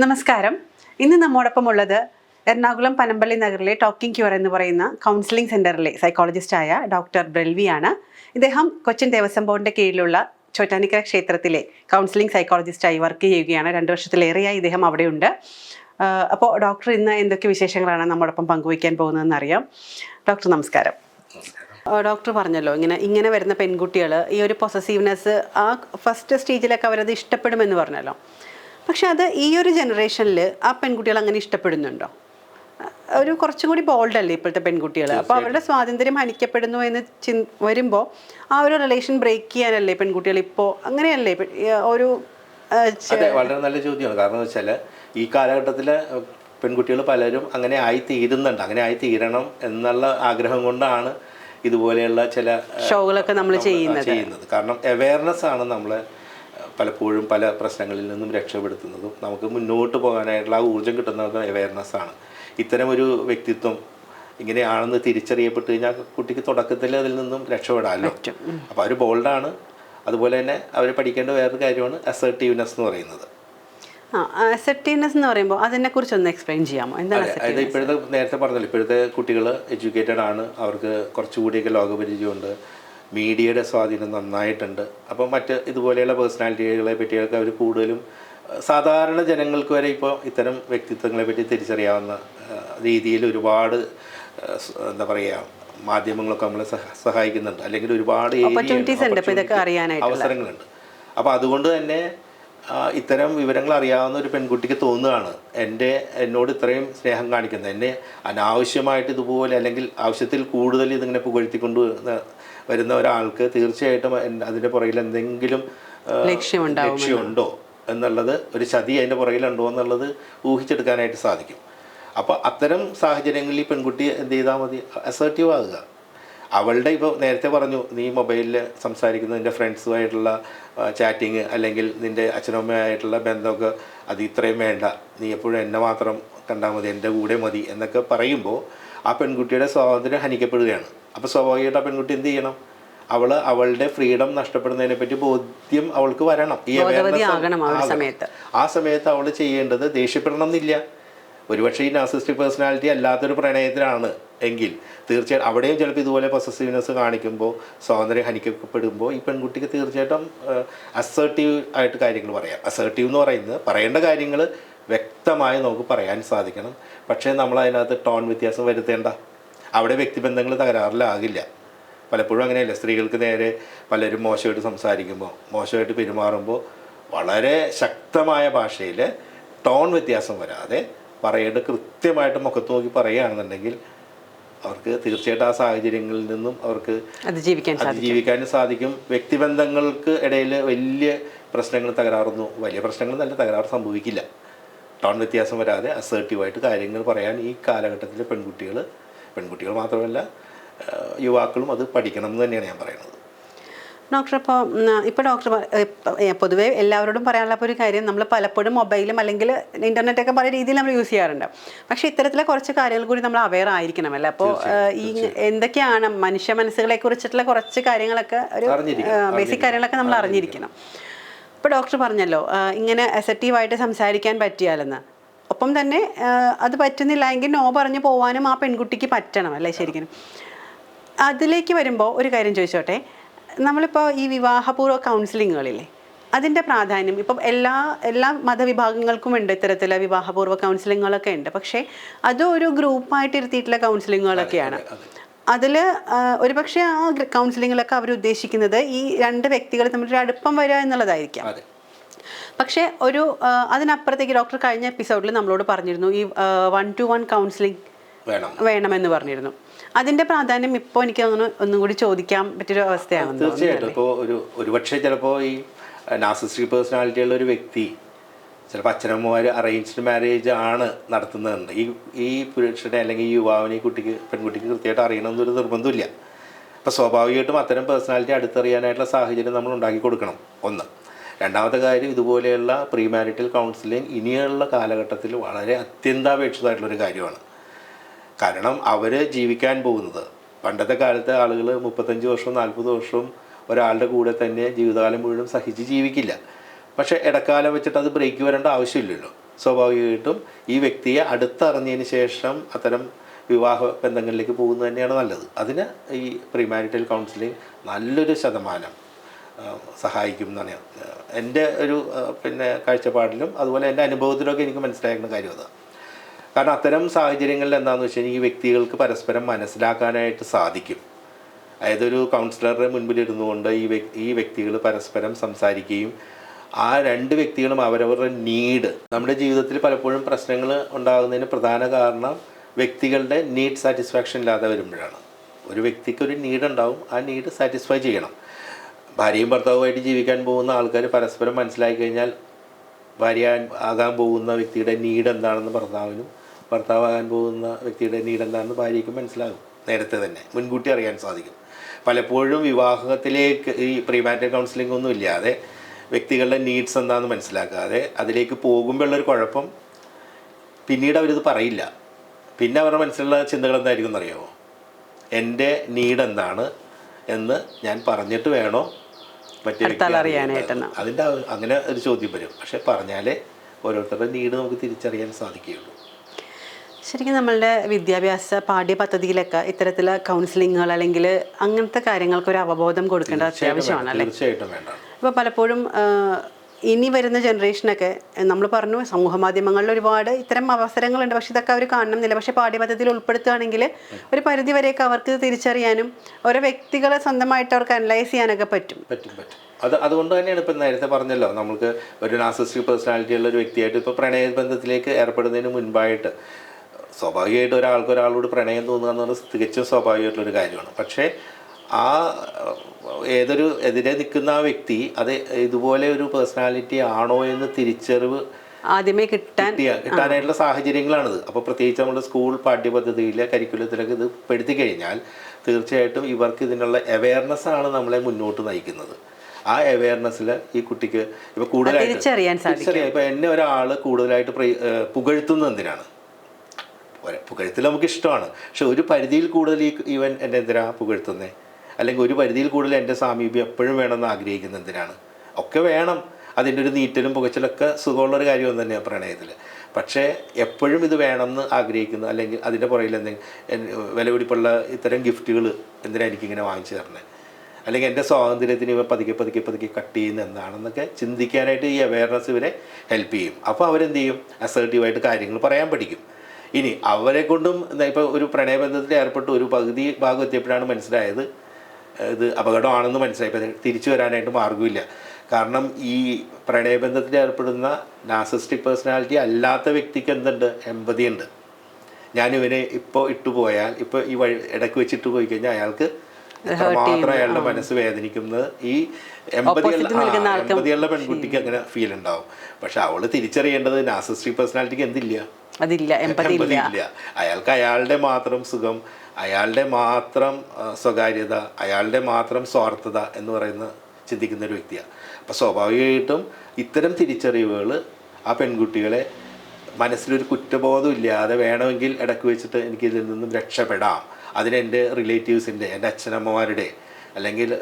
നമസ്കാരം. ഇന്ന് നമ്മോടൊപ്പം ഉള്ളത് എറണാകുളം പനമ്പള്ളി നഗറിലെ ടോക്കിംഗ് ക്യൂർ എന്ന് പറയുന്ന കൗൺസിലിംഗ് സെന്ററിലെ സൈക്കോളജിസ്റ്റായ ഡോക്ടർ ബ്രെൽവിയാണ്. ഇദ്ദേഹം കൊച്ചിൻ ദേവസ്വം ബോർഡിന്റെ കീഴിലുള്ള ചോറ്റാനിക്കര ക്ഷേത്രത്തിലെ കൗൺസിലിംഗ് സൈക്കോളജിസ്റ്റായി വർക്ക് ചെയ്യുകയാണ്. രണ്ട് വർഷത്തിലേറെയായി ഇദ്ദേഹം അവിടെയുണ്ട്. അപ്പോൾ ഡോക്ടർ ഇന്ന് എന്തൊക്കെ വിശേഷങ്ങളാണ് നമ്മോടൊപ്പം പങ്കുവയ്ക്കാൻ പോകുന്നതെന്ന് അറിയാം ഡോക്ടർ നമസ്കാരം ഡോക്ടർ പറഞ്ഞല്ലോ ഇങ്ങനെ ഇങ്ങനെ വരുന്ന പെൺകുട്ടികൾ ഈ ഒരു പൊസസീവ്നെസ് ആ ഫസ്റ്റ് സ്റ്റേജിലൊക്കെ അവരത് ഇഷ്ടപ്പെടുമെന്ന് പറഞ്ഞല്ലോ. പക്ഷെ അത് ഈ ഒരു ജനറേഷനിൽ ആ പെൺകുട്ടികൾ അങ്ങനെ ഇഷ്ടപ്പെടുന്നുണ്ടോ? ഒരു കുറച്ചും കൂടി ബോൾഡ് അല്ലേ ഇപ്പോഴത്തെ പെൺകുട്ടികൾ? അപ്പോൾ അവരുടെ സ്വാതന്ത്ര്യം ഹനിക്കപ്പെടുന്നു എന്ന് ചി വരുമ്പോൾ ആ ഒരു റിലേഷൻ ബ്രേക്ക് ചെയ്യാനല്ലേ പെൺകുട്ടികൾ ഇപ്പോൾ അങ്ങനെയല്ലേ ഒരു അതെ വളരെ നല്ല ചോദ്യമാണ്. കാരണം എന്ന് വെച്ചാൽ ഈ കാലഘട്ടത്തിൽ പെൺകുട്ടികൾ പലരും അങ്ങനെ ആയി തീരുന്നുണ്ട്. അങ്ങനെ ആയി തീരണം എന്നുള്ള ആഗ്രഹം കൊണ്ടാണ് ഇതുപോലെയുള്ള ചില ഷോകളൊക്കെ നമ്മൾ ചെയ്യുന്നത്. ചെയ്യുന്നത്. കാരണം അവയർനെസ് ആണ് നമ്മളെ പലപ്പോഴും പല പ്രശ്നങ്ങളിൽ നിന്നും രക്ഷപ്പെടുത്തുന്നതും നമുക്ക് മുന്നോട്ട് പോകാനായിട്ടുള്ള ആ ഊർജം കിട്ടുന്നത് അവയർനെസ് ആണ്. ഇത്തരം ഒരു വ്യക്തിത്വം ഇങ്ങനെയാണെന്ന് തിരിച്ചറിയപ്പെട്ട് കഴിഞ്ഞാൽ കുട്ടിക്ക് തുടക്കത്തിൽ അതിൽ നിന്നും രക്ഷപ്പെടാമല്ലോ അപ്പോൾ അവർ ബോൾഡാണ് അതുപോലെ തന്നെ അവർ പഠിക്കേണ്ട വേറൊരു കാര്യമാണ് അസർട്ടീവ്നെസ് എന്ന് പറയുന്നത്. അസെപ്റ്റീവ്നെസ് എന്ന് പറയുമ്പോൾ അതിനെക്കുറിച്ച് ഒന്ന് എക്സ്പ്ലെയിൻ ചെയ്യാമോ? എന്താണ് അതെ ഇപ്പോഴത്തെ നേരത്തെ പറഞ്ഞല്ലോ ഇപ്പോഴത്തെ കുട്ടികൾ എഡ്യൂക്കേറ്റഡ് ആണ്. അവർക്ക് കുറച്ചുകൂടിയൊക്കെ ലോകപരിചയമുണ്ട്. മീഡിയയുടെ സ്വാധീനം നന്നായിട്ടുണ്ട്. അപ്പം മറ്റ് ഇതുപോലെയുള്ള പേഴ്സണാലിറ്റികളെ പറ്റിയൊക്കെ അവർ കൂടുതലും സാധാരണ ജനങ്ങൾക്ക് വരെ ഇപ്പോൾ ഇത്തരം വ്യക്തിത്വങ്ങളെ പറ്റി തിരിച്ചറിയാവുന്ന രീതിയിൽ ഒരുപാട് എന്താ പറയുക മാധ്യമങ്ങളൊക്കെ നമ്മളെ സഹ- സഹായിക്കുന്നുണ്ട്. അല്ലെങ്കിൽ ഒരുപാട്. അവസരങ്ങളുണ്ട്. അപ്പോൾ അതുകൊണ്ട് തന്നെ ഇത്തരം വിവരങ്ങൾ അറിയാവുന്ന ഒരു പെൺകുട്ടിക്ക് തോന്നുകയാണ് എന്റെ എന്നോട് ഇത്രയും സ്നേഹം കാണിക്കുന്നത്. എന്നെ അനാവശ്യമായിട്ട് ഇതുപോലെ അല്ലെങ്കിൽ ആവശ്യത്തിൽ കൂടുതൽ ഇതിങ്ങനെ പുകഴ്ത്തിക്കൊണ്ട് വരുന്ന- ഒരാൾക്ക് തീർച്ചയായിട്ടും അതിന്റെ അതിന്റെ പുറകിൽ എന്തെങ്കിലും ലക്ഷ്യമുണ്ടോ എന്നുള്ളത് ഒരു ചതി അതിന്റെ പുറകിലുണ്ടോ എന്നുള്ളത് ഊഹിച്ചെടുക്കാനായിട്ട് സാധിക്കും. അപ്പോൾ അത്തരം സാഹചര്യങ്ങളിൽ ഈ പെൺകുട്ടി എന്ത് ചെയ്താൽ മതി? അസേർട്ടീവ് ആകുക. അവളുടെ ഇപ്പോൾ നേരത്തെ പറഞ്ഞു നീ മൊബൈലിൽ സംസാരിക്കുന്ന നിന്റെ ഫ്രണ്ട്സുമായിട്ടുള്ള ചാറ്റിങ് അല്ലെങ്കിൽ നിന്റെ അച്ഛനമ്മയായിട്ടുള്ള ബന്ധമൊക്കെ അത് ഇത്രയും വേണ്ട. നീ എപ്പോഴും എന്നെ മാത്രം കണ്ടാൽ മതി എന്റെ കൂടെ മതി എന്നൊക്കെ പറയുമ്പോൾ ആ പെൺകുട്ടിയുടെ സ്വാതന്ത്ര്യം ഹനിക്കപ്പെടുകയാണ്. അപ്പോൾ സ്വാഭാവികമായിട്ട് ആ പെൺകുട്ടി എന്ത് ചെയ്യണം? അവൾ അവളുടെ ഫ്രീഡം നഷ്ടപ്പെടുന്നതിനെ പറ്റി ബോധ്യം അവൾക്ക് വരണം. ഈ സമയത്ത്. ആ സമയത്ത് അവൾ ചെയ്യേണ്ടത് ദേഷ്യപ്പെടണം എന്നില്ല ഒരുപക്ഷെ ഈ നാസിസ്റ്റിക് പേഴ്സണാലിറ്റി അല്ലാത്തൊരു പ്രണയത്തിലാണ് എങ്കിൽ തീർച്ചയായിട്ടും അവിടെയും ചിലപ്പോൾ ഇതുപോലെ പൊസസീവ്നെസ് കാണിക്കുമ്പോൾ സ്വാതന്ത്ര്യം ഹനിക്കപ്പെടുമ്പോൾ ഈ പെൺകുട്ടിക്ക് തീർച്ചയായിട്ടും അസേർട്ടീവ് ആയിട്ട് കാര്യങ്ങൾ പറയാം. അസേർട്ടീവ് എന്ന് പറയുന്നത് പറയേണ്ട കാര്യങ്ങൾ വ്യക്തമായി നമുക്ക് പറയാൻ സാധിക്കണം. പക്ഷേ നമ്മൾ അതിനകത്ത് ടോൺ വ്യത്യാസം വരുത്തേണ്ട. അവിടെ വ്യക്തിബന്ധങ്ങൾ തകരാറിലാകില്ല. പലപ്പോഴും അങ്ങനെയല്ല? സ്ത്രീകൾക്ക് നേരെ പലരും മോശമായിട്ട് സംസാരിക്കുമ്പോൾ മോശമായിട്ട് പെരുമാറുമ്പോൾ വളരെ ശക്തമായ ഭാഷയിൽ ടോൺ വ്യത്യാസം വരാതെ പറയേണ്ട കൃത്യമായിട്ട് മുഖത്ത് നോക്കി പറയുകയാണെന്നുണ്ടെങ്കിൽ അവർക്ക് തീർച്ചയായിട്ടും ആ സാഹചര്യങ്ങളിൽ നിന്നും അവർക്ക് അതിജീവിക്കാൻ അതിജീവിക്കാനും സാധിക്കും. വ്യക്തിബന്ധങ്ങൾക്ക് ഇടയിൽ വലിയ പ്രശ്നങ്ങൾ തകരാറൊന്നും വലിയ പ്രശ്നങ്ങൾ നല്ല തകരാറ് സംഭവിക്കില്ല. ടോൺ വ്യത്യാസം വരാതെ അസേർട്ടീവായിട്ട് കാര്യങ്ങൾ പറയാൻ ഈ കാലഘട്ടത്തിലെ പെൺകുട്ടികൾ പെൺകുട്ടികൾ മാത്രമല്ല യുവാക്കളും അത് പഠിക്കണം എന്ന് തന്നെയാണ് ഞാൻ പറയുന്നത്. ഡോക്ടർ അപ്പോൾ ഇപ്പോൾ ഡോക്ടർ പൊതുവേ എല്ലാവരോടും പറയാനുള്ള ഒരു കാര്യം നമ്മൾ പലപ്പോഴും മൊബൈലും അല്ലെങ്കിൽ ഇന്റർനെറ്റൊക്കെ പല രീതിയിൽ നമ്മൾ യൂസ് ചെയ്യാറുണ്ട്. പക്ഷേ ഇത്തരത്തിലെ കുറച്ച് കാര്യങ്ങൾ കൂടി നമ്മൾ അവെയർ ആയിരിക്കണമല്ലോ? അപ്പോൾ ഈ എന്തൊക്കെയാണ് മനുഷ്യ മനസ്സുകളെ കുറിച്ചിട്ടുള്ള കുറച്ച് കാര്യങ്ങളൊക്കെ ഒരു ബേസിക് കാര്യങ്ങളൊക്കെ നമ്മൾ അറിഞ്ഞിരിക്കണം. ഇപ്പോൾ ഡോക്ടർ പറഞ്ഞല്ലോ ഇങ്ങനെ അസറ്റീവായിട്ട് സംസാരിക്കാൻ പറ്റിയാലെന്ന്. ഒപ്പം തന്നെ അത് പറ്റുന്നില്ല എങ്കിൽ നോ പറഞ്ഞു പോവാനും ആ പെൺകുട്ടിക്ക് പറ്റണം അല്ലേ ശരിക്കും. അതിലേക്ക് വരുമ്പോൾ ഒരു കാര്യം ചോദിച്ചോട്ടെ നമ്മളിപ്പോൾ ഈ വിവാഹപൂർവ കൗൺസിലിങ്ങുകളില്ലേ അതിന്റെ പ്രാധാന്യം ഇപ്പം എല്ലാ എല്ലാ മതവിഭാഗങ്ങൾക്കും ഉണ്ട് ഇത്തരത്തിലെ വിവാഹപൂർവ കൗൺസിലിങ്ങുകളൊക്കെ ഉണ്ട്. പക്ഷേ അതും ഒരു ഗ്രൂപ്പായിട്ട് ഇരുത്തിയിട്ടുള്ള കൗൺസിലിങ്ങുകളൊക്കെയാണ് അതിൽ ഒരുപക്ഷെ ആ കൗൺസിലിങ്ങിലൊക്കെ അവർ ഉദ്ദേശിക്കുന്നത് ഈ രണ്ട് വ്യക്തികൾ തമ്മിലൊരു അടുപ്പം വരിക എന്നുള്ളതായിരിക്കാം. പക്ഷേ ഒരു അതിനപ്പുറത്തേക്ക് ഡോക്ടർ കഴിഞ്ഞ എപ്പിസോഡിൽ നമ്മളോട് പറഞ്ഞിരുന്നു ഈ വൺ ടു വൺ കൗൺസിലിംഗ് വേണം. വേണമെന്ന് പറഞ്ഞിരുന്നു. അതിന്റെ പ്രാധാന്യം ഇപ്പോൾ എനിക്ക് തോന്നുന്നു ഒന്നും കൂടി ചോദിക്കാൻ പറ്റിയൊരു അവസ്ഥയാണ് തീർച്ചയായിട്ടും. ഇപ്പോൾ ഒരു ഒരുപക്ഷെ ചിലപ്പോൾ ഈ നാസിസ്റ്റിക് പേഴ്സണാലിറ്റിയുള്ള ഒരു വ്യക്തി ചിലപ്പോൾ അച്ഛനമ്മമാർ അറേഞ്ച്ഡ് മാരേജ് ആണ് നടത്തുന്നതുണ്ട് ഈ ഈ പുരുഷനെ അല്ലെങ്കിൽ ഈ യുവാവിനെ കുട്ടിക്ക് പെൺകുട്ടിക്ക് കൃത്യമായിട്ട് അറിയണമെന്നൊരു നിർബന്ധമില്ല. അപ്പോൾ സ്വാഭാവികമായിട്ടും അത്തരം പേഴ്സണാലിറ്റി അടുത്തറിയാനായിട്ടുള്ള സാഹചര്യം നമ്മൾ ഉണ്ടാക്കി കൊടുക്കണം. ഒന്ന്. രണ്ടാമത്തെ കാര്യം ഇതുപോലെയുള്ള പ്രീ മാരിറ്റൽ കൗൺസിലിംഗ് ഇനിയുള്ള കാലഘട്ടത്തിൽ വളരെ അത്യന്താപേക്ഷിതമായിട്ടുള്ളൊരു കാര്യമാണ്. കാരണം അവർ ജീവിക്കാൻ പോകുന്നത്. പണ്ടത്തെ കാലത്തെ ആളുകൾ മുപ്പത്തഞ്ച് വർഷവും നാൽപ്പത് വർഷവും ഒരാളുടെ കൂടെ തന്നെ ജീവിതകാലം മുഴുവൻ സഹിച്ച് ജീവിക്കില്ല. പക്ഷേ ഇടക്കാലം വെച്ചിട്ട് അത് ബ്രേക്ക് വരേണ്ട ആവശ്യമില്ലല്ലോ. സ്വാഭാവികമായിട്ടും ഈ വ്യക്തിയെ അടുത്തറിഞ്ഞതിന് ശേഷം അത്തരം വിവാഹ ബന്ധങ്ങളിലേക്ക് പോകുന്നത് തന്നെയാണ് നല്ലത്. അതിന് ഈ പ്രീമാരിറ്റൽ കൗൺസിലിംഗ് നല്ലൊരു ശതമാനം സഹായിക്കും എന്നാണ് എന്റെ ഒരു പിന്നെ കാഴ്ചപ്പാടിലും അതുപോലെ എന്റെ അനുഭവത്തിലൊക്കെ എനിക്ക് മനസ്സിലാക്കുന്ന കാര്യം അതാണ് കാരണം അത്തരം സാഹചര്യങ്ങളിൽ എന്താണെന്ന് വെച്ച് കഴിഞ്ഞാൽ ഈ വ്യക്തികൾക്ക് പരസ്പരം മനസ്സിലാക്കാനായിട്ട് സാധിക്കും. അതായത് ഒരു കൗൺസിലറുടെ മുൻപിലിരുന്നുകൊണ്ട് ഈ വ്യക്തി ഈ വ്യക്തികൾ പരസ്പരം സംസാരിക്കുകയും ആ രണ്ട് വ്യക്തികളും അവരവരുടെ നീഡ് നമ്മുടെ ജീവിതത്തിൽ പലപ്പോഴും പ്രശ്നങ്ങൾ ഉണ്ടാകുന്നതിന് പ്രധാന കാരണം വ്യക്തികളുടെ നീഡ് സാറ്റിസ്ഫാക്ഷൻ ഇല്ലാതെ വരുമ്പോഴാണ്. ഒരു വ്യക്തിക്ക് ഒരു നീഡ് ഉണ്ടാവും ആ നീഡ് സാറ്റിസ്ഫൈ ചെയ്യണം. ഭാര്യയും ഭർത്താവുമായിട്ട് ജീവിക്കാൻ പോകുന്ന ആൾക്കാർ പരസ്പരം മനസ്സിലാക്കി കഴിഞ്ഞാൽ ഭാര്യ ആകാൻ പോകുന്ന വ്യക്തിയുടെ നീഡ് എന്താണെന്ന് ഭർത്താവിനും ഭർത്താവാകാൻ പോകുന്ന വ്യക്തിയുടെ നീഡ് എന്താണെന്ന് ഭാര്യയ്ക്കും മനസ്സിലാകും. നേരത്തെ തന്നെ മുൻകൂട്ടി അറിയാൻ സാധിക്കും. പലപ്പോഴും വിവാഹത്തിലേക്ക് ഈ പ്രീമാറ്റൽ കൗൺസിലിംഗ് ഒന്നും ഇല്ലാതെ വ്യക്തികളുടെ നീഡ്സ് എന്താണെന്ന് മനസ്സിലാക്കാതെ അതിലേക്ക് പോകുമ്പോഴുള്ളൊരു കുഴപ്പം പിന്നീട് അവരിത് പറയില്ല. പിന്നെ അവരുടെ മനസ്സിലുള്ള ചിന്തകൾ എന്തായിരിക്കും എന്നറിയാമോ എന്റെ നീഡ് എന്താണ് എന്ന് ഞാൻ പറഞ്ഞിട്ട് വേണോ മറ്റേ. അതിന്റെ അങ്ങനെ ഒരു ചോദ്യം വരും. പക്ഷെ പറഞ്ഞാലേ ഓരോരുത്തരുടെ നീഡ് നമുക്ക് തിരിച്ചറിയാൻ സാധിക്കുകയുള്ളൂ. ശരിക്കും നമ്മളുടെ വിദ്യാഭ്യാസ പാഠ്യ പദ്ധതിയിലൊക്കെ ഇത്തരത്തിലുള്ള കൗൺസിലിങ്ങുകൾ അല്ലെങ്കിൽ അങ്ങനത്തെ കാര്യങ്ങൾക്ക് ഒരു അവബോധം കൊടുക്കേണ്ടത് അത്യാവശ്യമാണ് തീർച്ചയായിട്ടും വേണ്ട ഇപ്പോൾ പലപ്പോഴും ഇനി വരുന്ന ജനറേഷനൊക്കെ നമ്മൾ പറഞ്ഞു സമൂഹ മാധ്യമങ്ങളിൽ ഒരുപാട് ഇത്തരം അവസരങ്ങളുണ്ട്. പക്ഷെ ഇതൊക്കെ അവർ കാണണമെന്നില്ല പക്ഷേ പാഠ്യപദ്ധതിയിൽ ഉൾപ്പെടുത്തുകയാണെങ്കിൽ ഒരു പരിധി വരെയൊക്കെ അവർക്ക് തിരിച്ചറിയാനും ഓരോ വ്യക്തികളെ സ്വന്തമായിട്ട് അവർക്ക് അനലൈസ് ചെയ്യാനൊക്കെ പറ്റും. പറ്റും പറ്റും. അത് അതുകൊണ്ട് തന്നെയാണ് ഇപ്പം നേരത്തെ പറഞ്ഞല്ലോ നമുക്ക് ഒരു നാസിസ്റ്റിക് പേഴ്സണാലിറ്റി ഉള്ള ഒരു വ്യക്തിയായിട്ട് ഇപ്പോൾ ബന്ധത്തിലേക്ക് ഏർപ്പെടുന്നതിന് മുൻപായിട്ട് സ്വാഭാവികമായിട്ട് ഒരാൾക്ക് ഒരാളോട് പ്രണയം തോന്നുക എന്നുള്ളത് തികച്ചും സ്വാഭാവികമായിട്ടുള്ളൊരു കാര്യമാണ്. പക്ഷേ ആ ഏതൊരു എതിരെ നിൽക്കുന്ന ആ വ്യക്തി അത് ഇതുപോലെ ഒരു പേഴ്സണാലിറ്റി ആണോ എന്ന് തിരിച്ചറിവ് ആദ്യമേ കിട്ടാൻ കിട്ടാനായിട്ടുള്ള സാഹചര്യങ്ങളാണിത്. അപ്പോൾ പ്രത്യേകിച്ച് നമ്മുടെ സ്കൂൾ പാഠ്യപദ്ധതിയിലെ കരിക്കുലത്തിലൊക്കെ ഇത് പെടുത്തി കഴിഞ്ഞാൽ തീർച്ചയായിട്ടും ഇവർക്ക് ഇതിനുള്ള അവയർനെസ് ആണ് നമ്മളെ മുന്നോട്ട് നയിക്കുന്നത്. ആ അവയർനെസ്സിൽ ഈ കുട്ടിക്ക് ഇപ്പൊ കൂടുതലായിട്ട് തിരിച്ചറിയാൻ സാധിക്കും. എന്നെ ഒരാൾ കൂടുതലായിട്ട് പുകഴ്ത്തുന്നത് എന്തിനാണ്? പുകഴ്ത്തൽ നമുക്ക് ഇഷ്ടമാണ് പക്ഷെ ഒരു പരിധിയിൽ കൂടുതൽ ഈ ഇവൻ എന്നെ എന്തിനാ പുകഴ്ത്തുന്നേ? അല്ലെങ്കിൽ ഒരു പരിധിയിൽ കൂടുതൽ എന്റെ സാമീപ്യം എപ്പോഴും വേണമെന്ന് ആഗ്രഹിക്കുന്ന എന്തിനാണ്? ഒക്കെ വേണം. അതിന്റെ ഒരു നീറ്റലും പുകച്ചിലൊക്കെ സുഖമുള്ളൊരു കാര്യം തന്നെയാണ് പ്രണയത്തിൽ. പക്ഷേ എപ്പോഴും ഇത് വേണമെന്ന് ആഗ്രഹിക്കുന്നു അല്ലെങ്കിൽ അതിന്റെ പുറയിൽ എന്തെങ്കിലും വില പിടിപ്പുള്ള ഇത്തരം ഗിഫ്റ്റുകൾ എന്തിനാണ് എനിക്കിങ്ങനെ വാങ്ങിച്ചു തരണേ? അല്ലെങ്കിൽ എന്റെ സ്വാതന്ത്ര്യത്തിന് ഇവ പതുക്കെ പതുക്കെ പതുക്കെ കട്ട് ചെയ്യുന്ന എന്താണെന്നൊക്കെ ചിന്തിക്കാനായിട്ട് ഈ അവയർനെസ് ഇവരെ ഹെൽപ്പ് ചെയ്യും. അപ്പോൾ അവരെന്ത് ചെയ്യും? അസേർട്ടീവായിട്ട് കാര്യങ്ങൾ പറയാൻ പഠിക്കും. ഇനി അവരെ കൊണ്ടും ഇപ്പോൾ ഒരു പ്രണയബന്ധത്തിൽ ഏർപ്പെട്ട് ഒരു പകുതി ഭാഗം എത്തിയപ്പോഴാണ് മനസ്സിലായത് ഇത് അപകടമാണെന്ന് മനസ്സിലായി. തിരിച്ചു വരാനായിട്ട് മാർഗമില്ല. കാരണം ഈ പ്രണയബന്ധത്തിൽ ഏർപ്പെടുന്ന നാസിസ്റ്റിക് പേഴ്സണാലിറ്റി അല്ലാത്ത വ്യക്തിക്ക് എന്തുണ്ട്? എമ്പതി ഉണ്ട്. ഞാൻ ഇവനെ ഇപ്പോൾ ഇട്ടുപോയാൽ ഇപ്പോൾ ഈ വഴി ഇടയ്ക്ക് വെച്ചിട്ട് പോയി കഴിഞ്ഞാൽ അയാൾക്ക് എത്രമാത്രം അയാളുടെ മനസ്സ് വേദനിക്കുന്നത് ഈ എമ്പതിയുള്ള പെൺകുട്ടിക്ക് അങ്ങനെ ഫീൽ ഉണ്ടാവും. പക്ഷെ അവൾ തിരിച്ചറിയേണ്ടത് നാസിസ്റ്റിക് പേഴ്സണാലിറ്റിക്ക് എന്തില്ല? അതില്ല അയാൾക്ക് അയാളുടെ മാത്രം സുഖം അയാളുടെ മാത്രം സ്വകാര്യത അയാളുടെ മാത്രം സ്വാർത്ഥത എന്ന് പറയുന്ന ചിന്തിക്കുന്ന ഒരു വ്യക്തിയാണ് അപ്പോൾ സ്വാഭാവികമായിട്ടും ഇത്തരം തിരിച്ചറിവുകൾ ആ പെൺകുട്ടികളെ മനസ്സിലൊരു കുറ്റബോധം ഇല്ലാതെ വേണമെങ്കിൽ ഇടയ്ക്ക് വെച്ചിട്ട് എനിക്ക് ഇതിൽ നിന്നും രക്ഷപ്പെടാം. അതിനെന്റെ റിലേറ്റീവ്സിന്റെ എന്റെ അച്ഛനമ്മമാരുടെ അല്ലെങ്കിൽ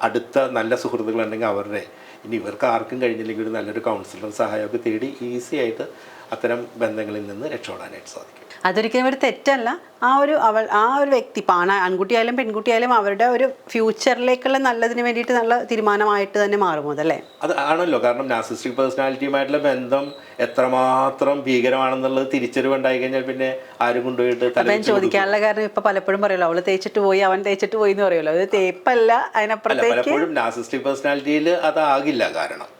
അടുത്ത നല്ല സുഹൃത്തുക്കളുണ്ടെങ്കിൽ അവരുടെ ഇനി ഇവർക്ക് ആർക്കും കഴിഞ്ഞില്ലെങ്കിൽ ഒരു നല്ലൊരു കൗൺസിലർ സഹായമൊക്കെ തേടി ഈസി ആയിട്ട് അത്തരം ബന്ധങ്ങളിൽ നിന്ന് രക്ഷപ്പെടാനായിട്ട് സാധിക്കും. അതൊരിക്കലും ഒരു തെറ്റല്ല. ആ ഒരു അവൾ ആ ഒരു വ്യക്തി പാണ ആൺകുട്ടിയായാലും പെൺകുട്ടിയായാലും അവരുടെ ഒരു ഫ്യൂച്ചറിലേക്കുള്ള നല്ലതിന് വേണ്ടിയിട്ട് നല്ല തീരുമാനമായിട്ട് തന്നെ മാറും അതല്ലേ? അത് ആണല്ലോ. കാരണം നാസിസ്റ്റിക് പേഴ്സണാലിറ്റിയുമായിട്ടുള്ള ബന്ധം എത്രമാത്രം ഭീകരമാണെന്നുള്ളത് തിരിച്ചറിവുണ്ടായി കഴിഞ്ഞാൽ പിന്നെ ആരും കൊണ്ടുപോയിട്ട് ഞാൻ ചോദിക്കാനുള്ള കാരണം ഇപ്പൊ പലപ്പോഴും പറയുമല്ലോ അവൾ തേച്ചിട്ട് പോയി അവൻ തേച്ചിട്ട് പോയി എന്ന് പറയുമല്ലോ. അത് തേപ്പല്ല അതിനപ്പുറത്തേക്ക് പലപ്പോഴും നാസിസ്റ്റിക് പേഴ്സണാലിറ്റിയിൽ അതാകില്ല കാരണം.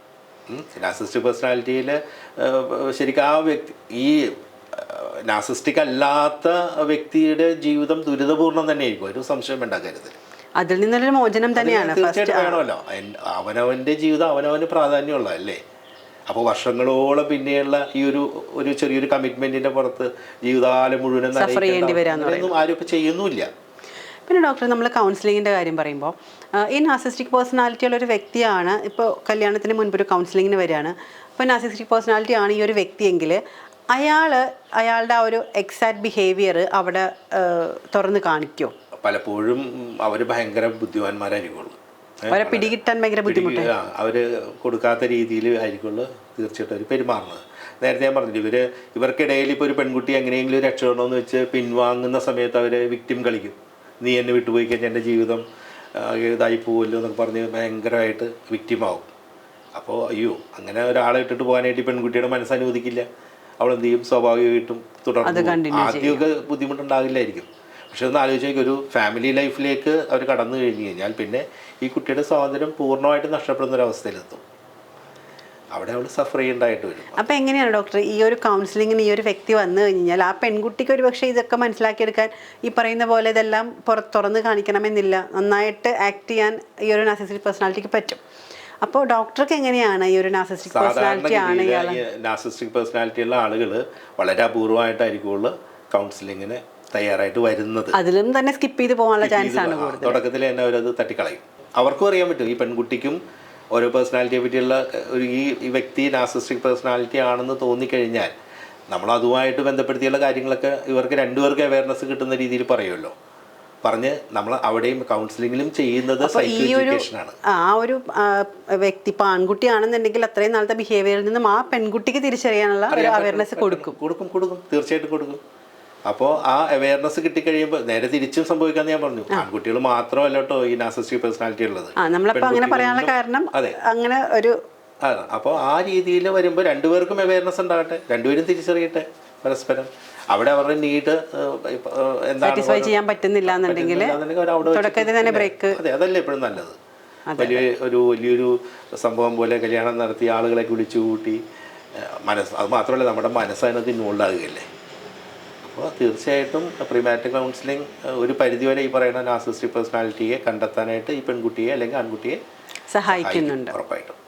നാസിസ്റ്റിക് പേഴ്സണാലിറ്റിയിൽ ശരിക്കും ആ വ്യക്തി ഈ നാസിസ്റ്റിക് അല്ലാത്ത വ്യക്തിയുടെ ജീവിതം ദുരിതപൂർണം തന്നെ ആയിരിക്കും ഒരു സംശയം വേണ്ട കാര്യത്തിൽ അതിൽ നിന്നൊരു മോചനം തന്നെയാണ് തീർച്ചയായിട്ടും വേണമല്ലോ. അവനവന്റെ അവനവന്റെ ജീവിതം അവനവന് പ്രാധാന്യമുള്ളതല്ലേ? അപ്പോൾ വർഷങ്ങളോളം പിന്നെയുള്ള ഈ ഒരു ഒരു ചെറിയൊരു കമ്മിറ്റ്മെന്റിന്റെ പുറത്ത് ജീവിതകാലം മുഴുവൻ ആരും ഇപ്പം ചെയ്യുന്നുമില്ല. പിന്നെ ഡോക്ടർ നമ്മൾ കൗൺസിലിങ്ങിന്റെ കാര്യം പറയുമ്പോൾ ഈ നാസിസ്റ്റിക് പേഴ്സണാലിറ്റി ഉള്ള ഒരു വ്യക്തിയാണ് ഇപ്പോൾ കല്യാണത്തിന് മുൻപ് ഒരു കൗൺസിലിങ്ങിന് വരികയാണ്. അപ്പോൾ നാസിസ്റ്റിക് പേഴ്സണാലിറ്റി ആണ് ഈ ഒരു വ്യക്തിയെങ്കിൽ അയാൾ അയാളുടെ ആ ഒരു എക്സാക്ട് ബിഹേവിയർ അവിടെ തുറന്ന് കാണിക്കോ? പലപ്പോഴും അവർ ഭയങ്കര ബുദ്ധിമാന്മാരായിരിക്കുള്ളൂ. അവരെ പിടികിട്ടാൻ ഭയങ്കര ബുദ്ധിമുട്ട്. അവർ അവർ കൊടുക്കാത്ത രീതിയിൽ ആയിരിക്കുള്ളൂ തീർച്ചയായിട്ടും അവർ പെരുമാറുന്നത്. നേരത്തെ ഞാൻ പറഞ്ഞില്ല ഇവർ ഇവർക്കിടയിൽ ഇപ്പോൾ ഒരു പെൺകുട്ടി എങ്ങനെയെങ്കിലും രക്ഷപ്പെടണമെന്ന് വെച്ച് പിൻവാങ്ങുന്ന സമയത്ത് അവർ വിക്ടിം കളിക്കും. നീ എന്നെ വിട്ടുപോയി കഴിഞ്ഞാൽ എന്റെ ജീവിതം ഇതായി പോവല്ലോ എന്നൊക്കെ പറഞ്ഞ് ഭയങ്കരമായിട്ട് വിക്റ്റിമാവും അപ്പോൾ അയ്യോ അങ്ങനെ ഒരാളെ ഇട്ടിട്ട് പോകാനായിട്ട് പെൺകുട്ടിയുടെ മനസ്സ് അനുവദിക്കില്ല. അവൾ എന്ത് ചെയ്യും സ്വാഭാവികമായിട്ടും തുടർന്ന് ആദ്യമൊക്കെ ബുദ്ധിമുട്ടുണ്ടാകില്ലായിരിക്കും. പക്ഷെ ഒന്ന് ആലോചിച്ച് ഒരു ഫാമിലി ലൈഫിലേക്ക് അവർ കടന്നു കഴിഞ്ഞ് കഴിഞ്ഞാൽ പിന്നെ ഈ കുട്ടിയുടെ സ്വാതന്ത്ര്യം പൂർണമായിട്ട് നഷ്ടപ്പെടുന്ന ഒരു അവസ്ഥയിലെത്തും അവിടെ അവൾ സഫർ ചെയ്യേണ്ടതായിട്ട് വരും. അപ്പൊ എങ്ങനെയാണ് ഡോക്ടർ ഈ ഒരു കൗൺസിലിങ്ങിന് ഈ ഒരു വ്യക്തി വന്നു കഴിഞ്ഞാൽ ആ പെൺകുട്ടിക്ക് ഒരു പക്ഷേ ഇതൊക്കെ മനസ്സിലാക്കിയെടുക്കാൻ ഈ പറയുന്ന പോലെ ഇതെല്ലാം പുറത്ത് തുറന്ന് കാണിക്കണമെന്നില്ല. നന്നായിട്ട് ആക്ട് ചെയ്യാൻ ഈ ഒരു നാസിസ്റ്റിക് പേഴ്സണാലിറ്റിക്ക് പറ്റും. അപ്പോൾ ഡോക്ടർക്ക് എങ്ങനെയാണ് ഈ ഒരു നാസിസ്റ്റിക് പേഴ്സണാലിറ്റി ആണ് ഇയാൾ നാസിസ്റ്റിക് പേഴ്സണാലിറ്റി ഉള്ള ആളുകൾ വളരെ അപൂർവമായിട്ടായിരിക്കുള്ളൂ കൗൺസിലിങ്ങിന് തയ്യാറായിട്ട് വരുന്നത്. അതിലും തന്നെ സ്കിപ്പ് ചെയ്ത് പോകാനുള്ള ചാൻസ് ആണ് തുടക്കത്തിൽ തന്നെ അവരത് തട്ടിക്കളയും. അവർക്കും അറിയാൻ പറ്റും ഈ പെൺകുട്ടിക്കും ഓരോ പേഴ്സണാലിറ്റിയെ പറ്റിയുള്ള ഒരു ഈ ഈ വ്യക്തി നാസിസ്റ്റിക് പേഴ്സണാലിറ്റി ആണെന്ന് തോന്നിക്കഴിഞ്ഞാൽ നമ്മൾ അതുമായിട്ട് ബന്ധപ്പെടുത്തിയുള്ള കാര്യങ്ങളൊക്കെ ഇവർക്ക് രണ്ടുപേർക്ക് അവയർനെസ് കിട്ടുന്ന രീതിയിൽ പറയുമല്ലോ. പറഞ്ഞ് നമ്മൾ അവിടെയും കൗൺസിലിങ്ങിലും ചെയ്യുന്നത് സൈക്കോ ആ ഒരു വ്യക്തി ഇപ്പൊ ആൺകുട്ടിയാണെന്നുണ്ടെങ്കിൽ അത്രയും നാളത്തെ ബിഹേവിയറിൽ നിന്നും ആ പെൺകുട്ടിക്ക് തിരിച്ചറിയാനുള്ള ഒരു അവയർനെസ് കൊടുക്കും. കൊടുക്കും കൊടുക്കും. തീർച്ചയായിട്ടും കൊടുക്കും. അപ്പോൾ ആ അവയർനെസ് കിട്ടിക്കഴിയുമ്പോൾ നേരെ തിരിച്ചും സംഭവിക്കാന്ന് ഞാൻ പറഞ്ഞു. ആൺകുട്ടികൾ മാത്രമല്ല കേട്ടോ ഈ നാസസ്റ്റീവ് പേഴ്സണാലിറ്റി ഉള്ളത്. ആ നമ്മളപ്പോ അങ്ങനെ പറയാനുള്ള കാരണം അതെ. അങ്ങനെ ഒരു അപ്പോൾ ആ രീതിയിൽ വരുമ്പോൾ രണ്ടുപേർക്കും അവയർനെസ് ഉണ്ടാകട്ടെ. രണ്ടുപേരും തിരിച്ചറിയട്ടെ. പരസ്പരം. അവിടെ അവരുടെ നീഡ് എന്താ സാറ്റിസ്ഫൈ ചെയ്യാൻ പറ്റുന്നില്ല എന്നുണ്ടെങ്കിൽ തുടക്കത്തിൽ തന്നെ ബ്രേക്ക് അതെ അതല്ലേ എപ്പോഴും നല്ലത്. വലിയ ഒരു വലിയൊരു സംഭവം പോലെ കല്യാണം നടത്തി ആളുകളെ വിളിച്ചു കൂട്ടി മനസ്സ് അത് മാത്രമല്ല നമ്മുടെ മനസ്സ് അതിനകത്ത് ഇൻവോൾവ് ആകുകയല്ലേ അപ്പോൾ തീർച്ചയായിട്ടും പ്രിമാറ്റിക് കൗൺസിലിംഗ് ഒരു പരിധിവരെ ഈ പറയുന്ന നാസിസ്റ്റിക് പേഴ്സണാലിറ്റിയെ കണ്ടെത്താനായിട്ട് ഈ പെൺകുട്ടിയെ അല്ലെങ്കിൽ ആൺകുട്ടിയെ സഹായിക്കുന്നുണ്ട്. ഉറപ്പായിട്ടും.